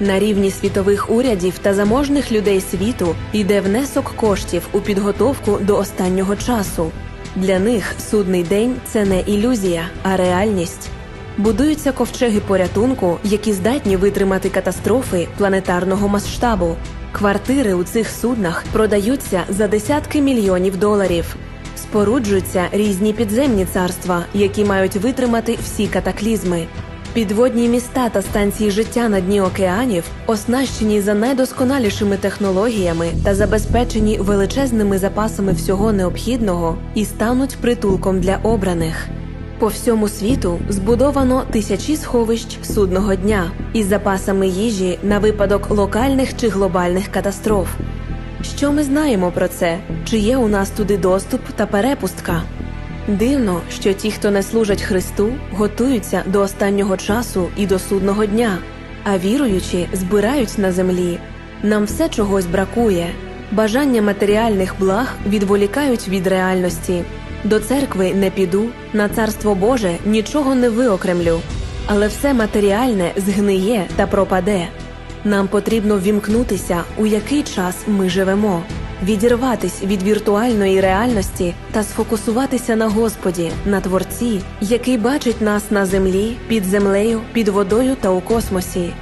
На рівні світових урядів та заможних людей світу йде внесок коштів у підготовку до останнього часу. Для них судний день це не ілюзія, а реальність. Будуються ковчеги порятунку, які здатні витримати катастрофи планетарного масштабу. Квартири у цих суднах продаються за десятки мільйонів доларів. Споруджуються різні підземні царства, які мають витримати всі катаклізми. Підводні міста та станції життя на дні океанів оснащені за найдосконалішими технологіями та забезпечені величезними запасами всього необхідного і стануть притулком для обраних. По всьому світу збудовано тисячі сховищ судного дня із запасами їжі на випадок локальних чи глобальних катастроф. Що ми знаємо про це? Чи є у нас туди доступ та перепустка? Дивно, що ті, хто не служать Христу, готуються до останнього часу і до судного дня, а віруючі збирають на землі. Нам все чогось бракує. Бажання матеріальних благ відволікають від реальності. До церкви не піду, на царство Боже нічого не виокремлю, але все матеріальне згниє та пропаде. Нам потрібно вімкнутися, у який час ми живемо, відірватись від віртуальної реальності та сфокусуватися на Господі, на Творці, який бачить нас на землі, під землею, під водою та у космосі.